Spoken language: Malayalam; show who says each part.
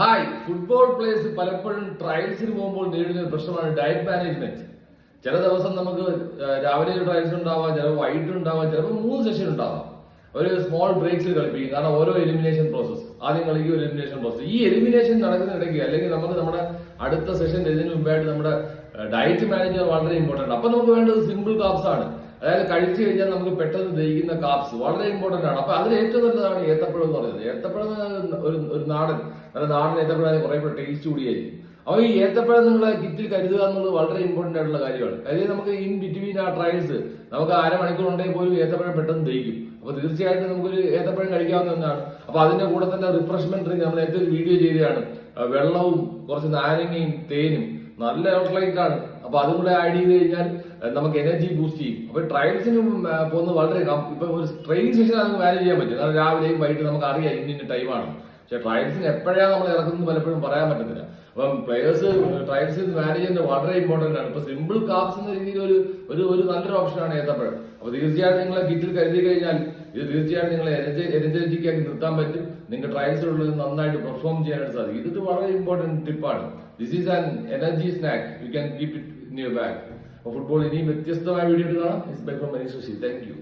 Speaker 1: ഹായ് ഫുട്ബോൾ പ്ലേയേഴ്സ് പലപ്പോഴും ട്രയൽസിന് പോകുമ്പോൾ നേരിടുന്ന പ്രശ്നമാണ് ഡയറ്റ് മാനേജ്മെന്റ് ചില ദിവസം നമുക്ക് രാവിലെ ഒരു ട്രയൽസ് ഉണ്ടാവാം ചിലപ്പോൾ വൈകിട്ട് ഉണ്ടാവാം ചിലപ്പോൾ മൂന്ന് സെഷൻ ഉണ്ടാവാം. ഒരു സ്മോൾ ബ്രേക്സ് കളിപ്പിക്കും. കാരണം ഓരോ എലിമിനേഷൻ പ്രോസസ്സ് ആദ്യം കളിക്കും എലിമിനേഷൻ പ്രോസസ്സ് ഈ എലിമിനേഷൻ നടക്കുന്നിടയ്ക്ക് അല്ലെങ്കിൽ നമുക്ക് നമ്മുടെ അടുത്ത സെഷൻ ഇതിന് മുമ്പായിട്ട് നമ്മുടെ ഡയറ്റ് മാനേജർ വളരെ ഇമ്പോർട്ടന്റ് അപ്പൊ നമുക്ക് വേണ്ടത് സിമ്പിൾ കാപ്സ് ആണ്. അതായത് കഴിച്ചു കഴിഞ്ഞാൽ നമുക്ക് പെട്ടെന്ന് ദഹിക്കുന്ന കാപ്സ് വളരെ ഇമ്പോർട്ടന്റ് ആണ്. അപ്പൊ അതിൽ ഏറ്റവും നല്ലതാണ് ഏത്തപ്പഴം എന്ന് പറയുന്നത്. ഏത്തപ്പഴം ഒരു നാടൻ നാടൻ ഏത്തപ്പഴം കുറെ ടേസ്റ്റ് കൂടിയായിരിക്കും. അപ്പൊ ഈ ഏത്തപ്പഴം നിങ്ങൾ കിറ്റിൽ കരുതുക എന്നുള്ളത് വളരെ ഇമ്പോർട്ടന്റ് ആയിട്ടുള്ള കാര്യമാണ്. കാര്യം നമുക്ക് ഇൻ ബിറ്റ്വീൻ ആ ട്രയൽസ് നമുക്ക് അരമണിക്കൂർ ഉണ്ടെങ്കിൽ പോലും ഏത്തപ്പഴം പെട്ടെന്ന് ദഹിക്കും. അപ്പൊ തീർച്ചയായിട്ടും നമുക്കൊരു ഏത്തപ്പഴം കഴിക്കാവുന്ന ഒന്നാണ്. അപ്പൊ അതിന്റെ കൂടെ തന്നെ റിഫ്രഷ്മെന്റ് ഡ്രിങ്ക് നമ്മൾ നേരത്തെ ഒരു വീഡിയോ ചെയ്തതാണ്. വെള്ളവും കുറച്ച് നാരങ്ങയും തേനും നല്ല ഔട്ട്ലൈറ്റ് ആണ്. അപ്പൊ അതും കൂടെ ആഡ് ചെയ്ത് കഴിഞ്ഞാൽ നമുക്ക് എനർജി ബൂസ്റ്റ് ചെയ്യും. അപ്പൊ ട്രയൽസിന് പോകുന്നത് വളരെ ഇപ്പൊ ഒരു ട്രെയിനിങ് സെഷൻ നമുക്ക് മാനേജ് ചെയ്യാൻ പറ്റും. കാരണം രാവിലെയും വൈകിട്ട് നമുക്ക് അറിയാം ഇന്ന ടൈമാണ് പക്ഷെ ട്രയൽസിന് എപ്പോഴാണ് നമ്മൾ ഇറക്കുന്നത് പലപ്പോഴും പറയാൻ പറ്റത്തില്ല. അപ്പം പ്ലേയേഴ്സ് ട്രയൽസ് മാനേജ് ചെയ്യുന്നത് വളരെ ഇമ്പോർട്ടന്റ് ആണ്. ഇപ്പൊ സിമ്പിൾ കാപ്സ് എന്ന രീതിയിൽ ഒരു ഒരു ഒരു നല്ലൊരു ഓപ്ഷനാണ് ഏത്തപ്പഴം. അപ്പൊ തീർച്ചയായിട്ടും നിങ്ങളെ കിറ്റിൽ കരുതി കഴിഞ്ഞാൽ ഇത് തീർച്ചയായിട്ടും നിങ്ങളെ എനർജറ്റിക് ആക്കി നിർത്താൻ പറ്റും. നിങ്ങൾക്ക് ട്രയൽസിലുള്ളത് നന്നായിട്ട് പെർഫോം ചെയ്യാനായിട്ട് സാധിക്കും. ഇതൊരു വളരെ ഇമ്പോർട്ടന്റ് ടിപ്പാണ് this is an energy snack you can keep it in your bag football ഇനിയും വ്യത്യസ്തമായ വീഡിയോ കാണാം. It's bye from Manish thank you